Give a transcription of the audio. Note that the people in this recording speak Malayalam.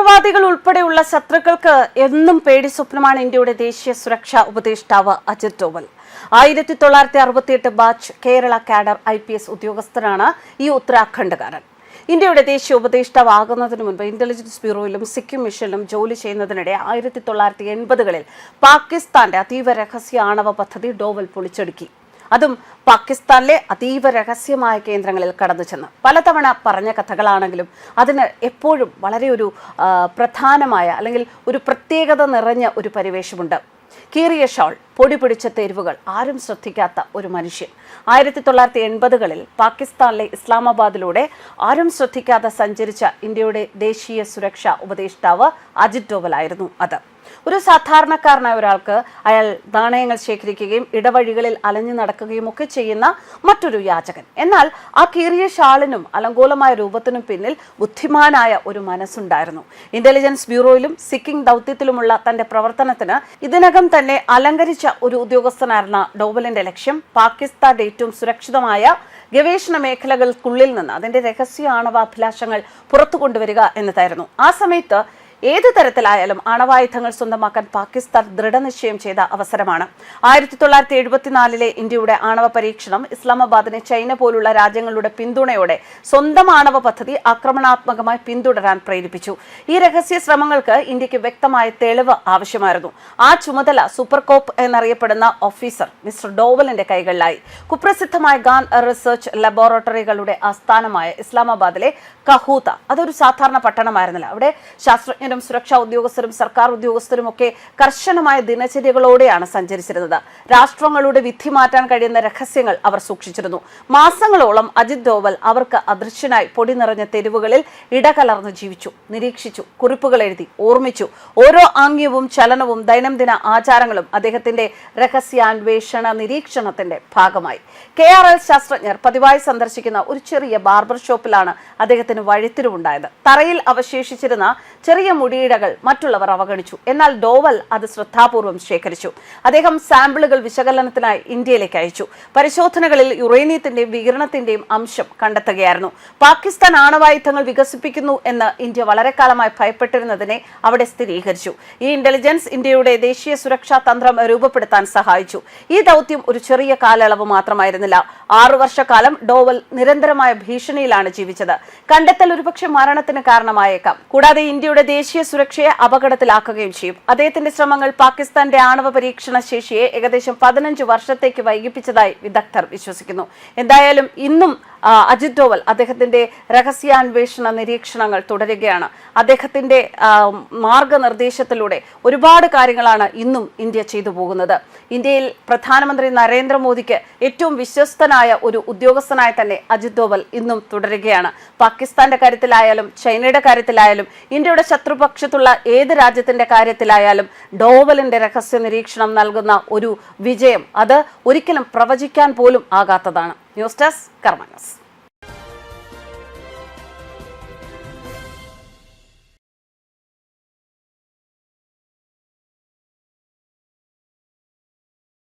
തീവ്രവാദികൾ ഉൾപ്പെടെയുള്ള ശത്രുക്കൾക്ക് എന്നും പേടി സ്വപ്നമാണ് ഇന്ത്യയുടെ ദേശീയ സുരക്ഷാ ഉപദേഷ്ടാവ് അജിത് ഡോവൽ. ആയിരത്തി തൊള്ളായിരത്തി അറുപത്തിയെട്ട് batch Kerala cadre I P S ഉദ്യോഗസ്ഥനാണ് ഈ ഉത്തരാഖണ്ഡുകാരൻ. ഇന്ത്യയുടെ ദേശീയ ഉപദേഷ്ടാവ് ആകുന്നതിന് മുൻപ് ഇന്റലിജൻസ് ബ്യൂറോയിലും സിക്കിം മിഷനിലും ജോലി ചെയ്യുന്നതിനിടെ ആയിരത്തി തൊള്ളായിരത്തി എൺപതുകളിൽ പാകിസ്ഥാന്റെ അതീവ രഹസ്യ ആണവ പദ്ധതി ഡോവൽ പൊളിച്ചടുക്കി. അതും പാകിസ്ഥാനിലെ അതീവ രഹസ്യമായ കേന്ദ്രങ്ങളിൽ കടന്നു ചെന്ന് പലതവണ പറഞ്ഞ കഥകളാണെങ്കിലും അതിന് എപ്പോഴും വളരെ ഒരു പ്രധാനമായ അല്ലെങ്കിൽ ഒരു പ്രത്യേകത നിറഞ്ഞ ഒരു പരിവേഷമുണ്ട്. കീറിയ ഷോൾ പൊടി പിടിച്ച തെരുവുകൾ ആരും ശ്രദ്ധിക്കാത്ത ഒരു മനുഷ്യൻ. ആയിരത്തി തൊള്ളായിരത്തി എൺപതുകളിൽ പാകിസ്ഥാനിലെ ഇസ്ലാമാബാദിലൂടെ ആരും ശ്രദ്ധിക്കാതെ സഞ്ചരിച്ച ഇന്ത്യയുടെ ദേശീയ സുരക്ഷാ ഉപദേഷ്ടാവ് അജിത് ഡോവലായിരുന്നു അത്. ഒരു സാധാരണക്കാരനായ ഒരാൾക്ക് അയാൾ നാണയങ്ങൾ ശേഖരിക്കുകയും ഇടവഴികളിൽ അലഞ്ഞു നടക്കുകയും ഒക്കെ ചെയ്യുന്ന മറ്റൊരു യാചകൻ. എന്നാൽ ആ കീറിയ ഷാളിനും അലങ്കോലമായ രൂപത്തിനും പിന്നിൽ ബുദ്ധിമാനായ ഒരു മനസ്സുണ്ടായിരുന്നു. ഇന്റലിജൻസ് ബ്യൂറോയിലും സിക്കിംഗ് ദൗത്യത്തിലുമുള്ള തന്റെ പ്രവർത്തനത്തിന് ഇതിനകം തന്നെ അലങ്കരിച്ച ഒരു ഉദ്യോഗസ്ഥനായിരുന്ന ഡോവലിന്റെ ലക്ഷ്യം പാകിസ്ഥാന്റെ ഏറ്റവും സുരക്ഷിതമായ ഗവേഷണ മേഖലകൾക്കുള്ളിൽ നിന്ന് അതിന്റെ രഹസ്യ ആണവാഭിലാഷങ്ങൾ പുറത്തു കൊണ്ടുവരിക എന്നതായിരുന്നു. ആ സമയത്ത് ഏത് തരത്തിലായാലും ആണവായുധങ്ങൾ സ്വന്തമാക്കാൻ പാകിസ്ഥാൻ ദൃഢനിശ്ചയം ചെയ്ത അവസരമാണ്. ആയിരത്തി തൊള്ളായിരത്തി എഴുപത്തിനാലിലെ ഇന്ത്യയുടെ ആണവ പരീക്ഷണം ഇസ്ലാമാബാദിനെ ചൈന പോലുള്ള രാജ്യങ്ങളുടെ പിന്തുണയോടെ സ്വന്തം ആണവ പദ്ധതി ആക്രമണാത്മകമായി പിന്തുടരാൻ പ്രേരിപ്പിച്ചു. ഈ രഹസ്യ ശ്രമങ്ങൾക്ക് ഇന്ത്യയ്ക്ക് വ്യക്തമായ തെളിവ് ആവശ്യമായിരുന്നു. ആ ചുമതല സൂപ്പർകോപ്പ് എന്നറിയപ്പെടുന്ന ഓഫീസർ മിസ്റ്റർ ഡോവലിന്റെ കൈകളിലായി. കുപ്രസിദ്ധമായ ഗാൻ റിസർച്ച് ലബോറട്ടറികളുടെ ആസ്ഥാനമായ ഇസ്ലാമാബാദിലെ കഹൂത അതൊരു സാധാരണ പട്ടണമായിരുന്നില്ല. അവിടെ ശാസ്ത്രജ്ഞരും സുരക്ഷാ ഉദ്യോഗസ്ഥരും സർക്കാർ ഉദ്യോഗസ്ഥരും ഒക്കെ കർശനമായ ദിനചര്യകളോടെയാണ് സഞ്ചരിച്ചിരുന്നത്. രാഷ്ട്രങ്ങളുടെ വിധി മാറ്റാൻ കഴിയുന്ന രഹസ്യങ്ങൾ അവർ സൂക്ഷിച്ചിരുന്നു. മാസങ്ങളോളം അജിത് ഡോവൽ അവർക്ക് അദൃശ്യനായി പൊടി നിറഞ്ഞ തെരുവുകളിൽ ഇടകലർന്ന് ജീവിച്ചു. നിരീക്ഷിച്ചു കുറിപ്പുകൾ എഴുതി ഓർമ്മിച്ചു. ഓരോ ആംഗ്യവും ചലനവും ദൈനംദിന ആചാരങ്ങളും അദ്ദേഹത്തിന്റെ രഹസ്യാന്വേഷണ നിരീക്ഷണത്തിന്റെ ഭാഗമായി. കെ ആർ എൽ ശാസ്ത്രജ്ഞർ പതിവായി സന്ദർശിക്കുന്ന ഒരു ചെറിയ ബാർബർ ഷോപ്പിലാണ് അദ്ദേഹത്തിന് വഴിത്തിരിവുണ്ടായത്. തറയിൽ അവശേഷിച്ചിരുന്ന ചെറിയ മുടിയിടകൾ മറ്റുള്ളവർ അവഗണിച്ചു. എന്നാൽ ഡോവൽ അത് ശ്രദ്ധാപൂർവം ശേഖരിച്ചു. അദ്ദേഹം സാമ്പിളുകൾ വിശകലനത്തിനായി ഇന്ത്യയിലേക്ക് അയച്ചു. പരിശോധനകളിൽ യുറേനിയത്തിന്റെയും വികിരണത്തിന്റെയും അംശം കണ്ടെത്തുകയായിരുന്നു. പാകിസ്ഥാൻ ആണവായുധങ്ങൾ വികസിപ്പിക്കുന്നു എന്ന് ഇന്ത്യ വളരെ കാലമായി ഭയപ്പെട്ടിരുന്നതിനെ അവിടെ സ്ഥിരീകരിച്ചു. ഈ ഇന്റലിജൻസ് ഇന്ത്യയുടെ ദേശീയ സുരക്ഷാ തന്ത്രം രൂപപ്പെടുത്താൻ സഹായിച്ചു. ഈ ദൗത്യം ഒരു ചെറിയ കാലയളവ് മാത്രമായിരുന്നില്ല. ആറു വർഷക്കാലം ഡോവൽ നിരന്തരമായ ഭീഷണിയിലാണ് ജീവിച്ചത്. കണ്ടെത്തൽ ഒരുപക്ഷെ മരണത്തിന് കാരണമായേക്കാം. കൂടാതെ ഇന്ത്യയുടെ ദേശീയ സുരക്ഷയെ അപകടത്തിലാക്കുകയും ചെയ്യും. അദ്ദേഹത്തിന്റെ ശ്രമങ്ങൾ പാകിസ്ഥാന്റെ ആണവ പരീക്ഷണ ശേഷിയെ ഏകദേശം പതിനഞ്ച് വർഷത്തേക്ക് വൈകിപ്പിച്ചതായി വിദഗ്ധർ വിശ്വസിക്കുന്നു. എന്തായാലും ഇന്നും അജിത് ഡോവൽ അദ്ദേഹത്തിന്റെ രഹസ്യാന്വേഷണ നിരീക്ഷണങ്ങൾ തുടരുകയാണ്. അദ്ദേഹത്തിന്റെ മാർഗനിർദ്ദേശത്തിലൂടെ ഒരുപാട് കാര്യങ്ങളാണ് ഇന്നും ഇന്ത്യ ചെയ്തു പോകുന്നത്. ഇന്ത്യയിൽ പ്രധാനമന്ത്രി നരേന്ദ്രമോദിക്ക് ഏറ്റവും വിശ്വസ്തനായ ഒരു ഉദ്യോഗസ്ഥനായി തന്നെ അജിത് ഡോവൽ ഇന്നും തുടരുകയാണ്. പാകിസ്ഥാന്റെ കാര്യത്തിലായാലും ചൈനയുടെ കാര്യത്തിലായാലും ഇന്ത്യയുടെ ശത്രുപക്ഷത്തുള്ള ഏത് രാജ്യത്തിന്റെ കാര്യത്തിലായാലും ഡോവലിന്റെ രഹസ്യ നിരീക്ഷണം നൽകുന്ന ഒരു വിജയം അത് ഒരിക്കലും പ്രവചിക്കാൻ പോലും ആകാത്തതാണ്. ന്യൂസ് ഡെസ്ക് കർമ്മ